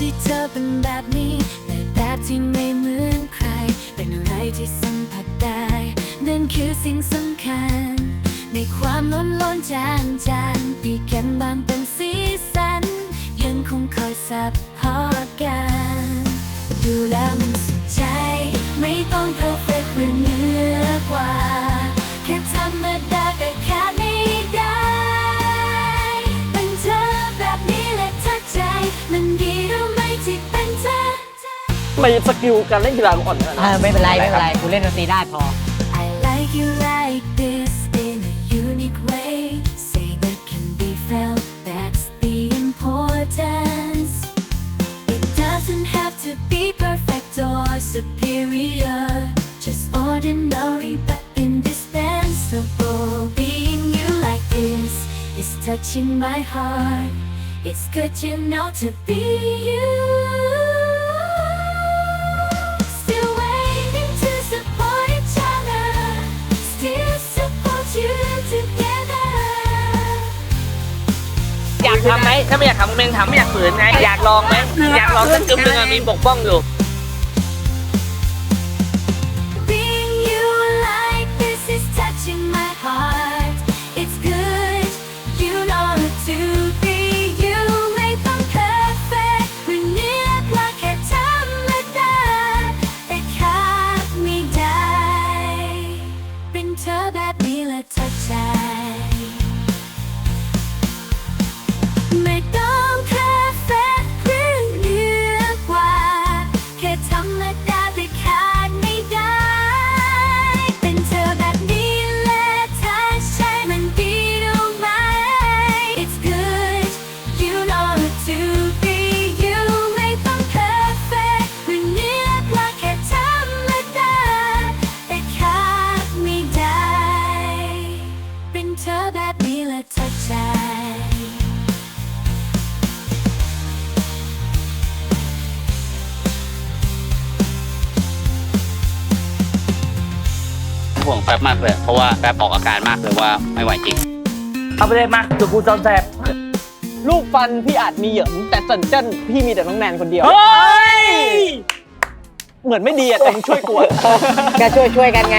ที่เธอเป็นแบบนี้แต่แบบที่ไม่เหมือนใคร เป็นอะไรที่สัมผัสได้ นั่นคือสิ่งสำคัญ ในความล้นล้นจางจางปีกันบางเป็นสีสัน ยังคงคอยซับพอร์ตกัน ดูแลมันสุดใจ ไม่ต้องเพอร์เฟกต์หรือเหนือกว่า แค่ธรรมดาก็แค่ ไมสกิลการเล่นกีฬาอ่อนขนาดเอนั้นอไม่เป็นไรไม่เป็นไรกูเล่นดนตรีได้พอ I like you like this in a unique way. Say that can be felt, that's the importance. It doesn't have to be perfect or superior. Just ordinary but indispensable. Being you like this is touching my heart. It's good to know to be you. ทำไหมถ้าไม่อยากทำก็ไม่ต้องทำไม่อยากฝืนไงอยากลองไหมอยากลองสักกึ่งหนึงอะมีปกป้องอยู่ ห่วงแป๊บมากเลย เพราะว่าแป๊บออกอาการมากเลยว่าไม่ไหวจริง เอาไปเลยมาจุดกูจอมแสบลูกฟันพี่อาจมีเหยินแต่สันเจิ้นพี่มีแต่น้องแนนคนเดียว เฮ้ย เหมือนไม่ดีอะแต่มึงช่วยกวนก็ช่วยช่วยๆกันไง